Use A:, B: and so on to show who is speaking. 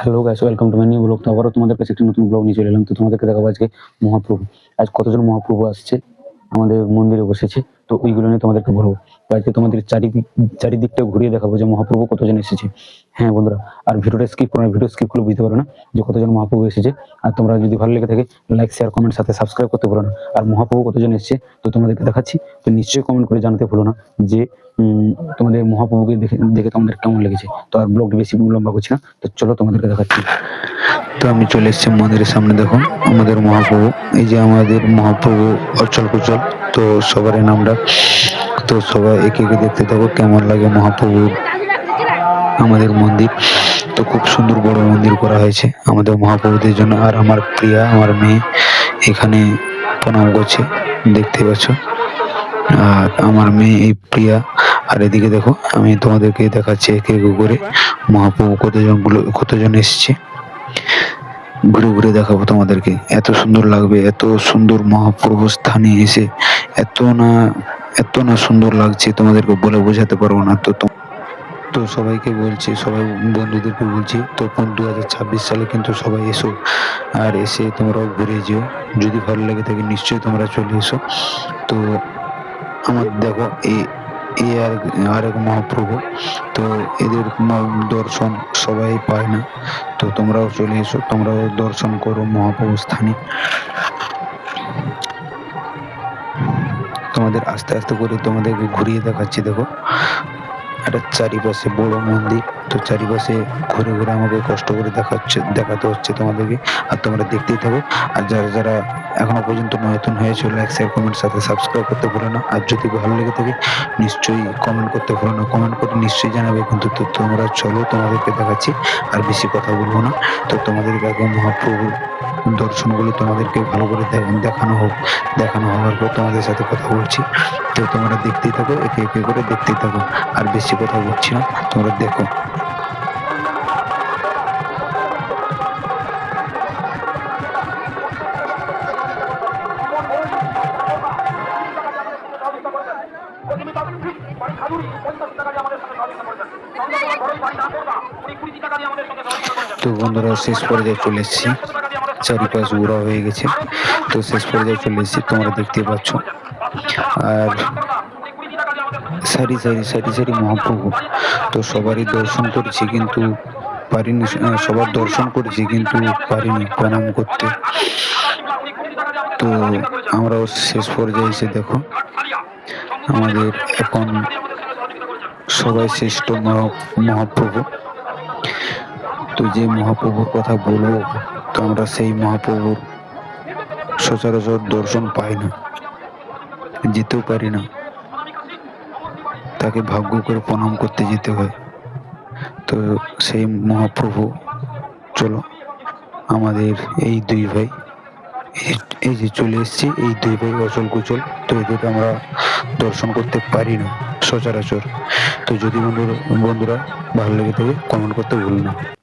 A: Hello guys welcome to my new blog তো আবারও তোমাদের কাছে একটি নতুন ব্লগ নিয়ে চলে এলাম। তো তোমাদেরকে দেখাবো আজকে মহাপ্রভু। আজ কতজন মহাপ্রভু আসছে? আমাদের মন্দিরে বসেছে। তো ওইগুলো নিয়ে তোমাদেরকে বলব। আজকে তোমাদের চারিদিক চারিদিকটা ঘুরিয়ে দেখাবো যে মহাপ্রভু কতজন এসেছে। হ্যাঁ বন্ধুরা, আর ভিডিওটা স্কিপ করো না, ভিডিও স্কিপ করলে বুঝতে পারো না যে কতজন মহাপ্রভু এসেছে। আর তোমরা যদি ভালো লেগে থাকে লাইক শেয়ার কমেন্ট সাথে সাবস্ক্রাইব করতে ভুলো না। আর মহাপ্রভু কতজন এসেছে, তো তোমাদেরকে দেখাচ্ছি, তো নিশ্চয়ই কমেন্ট করে জানাতে ভুলো না যে তোমাদের মহাপ্রভুকে দেখে দেখে তোমাদের কেমন লেগেছে। তো আর ব্লগটি বেশি লম্বা করছি না, তো চলো তোমাদেরকে দেখাচ্ছি। তো আমি চলে এসেছি মন্দিরের সামনে দেখো আমাদের মহাপ্রভু, এই যে আমাদের মহাপ্রভু অচল কুচল, তো সবার নামটা তো সবাই একে একে দেখতে থাকো, কেমন লাগে মহাপ্রভুর আমাদের মন্দির। তো খুব সুন্দর বড় মন্দির করা হয়েছে আমাদের মহাপ্রভুদের জন্য। আর আমার প্রিয়া, আমার মেয়ে এখানে প্রণাম করছে, দেখতে পাচ্ছ। আর আমার মেয়ে এই প্রিয়া। আর এদিকে দেখো, আমি তোমাদেরকে দেখাচ্ছি একে একে করে মহাপ্রভু কতজনগুলো, কতজন এসছে। ঘুরে ঘুরে দেখাবো তোমাদেরকে। এত সুন্দর লাগবে, এত সুন্দর মহাপ্রভু স্থানে এসে এত না এত না সুন্দর লাগছে তোমাদেরকে বলে বোঝাতে পারব না। তো তো- সবাইকে বলছি, সবাই বন্ধুদেরকে বলছি তো দু সালে কিন্তু সবাই এসো আর এসে তোমরাও ঘুরে যেও। যদি ভালো লাগে থাকে, নিশ্চয়ই তোমরা চলে এসো। তো আমার দেখো এই এ আর আর এক মহাপ্রভু, তো এদের দর্শন সবাই পায় না। তো তোমরাও চলে এসো, তোমরাও দর্শন করো মহাপ্রভু স্থানে। তোমাদের আস্তে আস্তে করে তোমাদেরকে ঘুরিয়ে দেখাচ্ছি, দেখো। একটা চারিপাশে বড় মন্দির। তো চারিপাশে ঘুরে ঘুরে আমাকে কষ্ট করে দেখাচ্ছে, দেখাতে হচ্ছে তোমাদেরকে। আর তোমরা দেখতেই থাকো। আর যারা যারা এখনও পর্যন্ত নতুন হয়েছে লাইক শেয়ার কমেন্ট সাথে সাবস্ক্রাইব করতে ভুলো না। আর যদি ভালো লেগে থাকে, নিশ্চয়ই কমেন্ট করতে ভুলো না। কমেন্ট করে নিশ্চয়ই জানাবে কিন্তু তো তোমরা চলো তোমাদেরকে দেখাচ্ছি। আর বেশি কথা বলব না। তো তোমাদেরকে আগে মহাপ্রভুর দর্শনগুলো তোমাদেরকে ভালো করে দেখানো হোক, দেখানো হওয়ার পর তোমাদের সাথে কথা বলছি। তো তোমরা দেখতেই থাকো, একে একে করে দেখতেই থাকো। আর বেশি কথা বলছি না, তোমরা দেখো। তো বন্ধুরা, শেষ পর্যায়ে চলে এসেছি। চারিপাশ উড়া হয়ে গেছে। তো শেষ পর্যায়ে চলে এসেছি, তোমরা দেখতে পাচ্ছ। আর সারি সারি সারি সারি মহাপ্রভু। তো সবারই দর্শন করেছি কিন্তু পারিনি, সবার দর্শন করেছি কিন্তু পারিনি প্রণাম করতে। তো আমরাও শেষ পর্যায়ে এসে দেখো, আমাদের এখন সবাই শ্রেষ্ঠ মহা- মহাপ্রভু। তো যে মহাপ্রভুর কথা বলব তো আমরা সেই মহাপ্রভুর সচরাচর দর্শন পাই না, যেতেও পারি না। তাকে ভাগ্য করে প্রণাম করতে যেতে হয়। তো সেই মহাপ্রভু, চলো আমাদের এই দুই ভাই, এই- যে চলে এসেছি, এই দুই ভাই অচল কুচল, তো এদের আমরা দর্শন করতে পারি না সচরাচর। তো যদি বন্ধুরা বন্ধুরা ভালো লেগে থাকে কমেন্ট করতে ভুল না।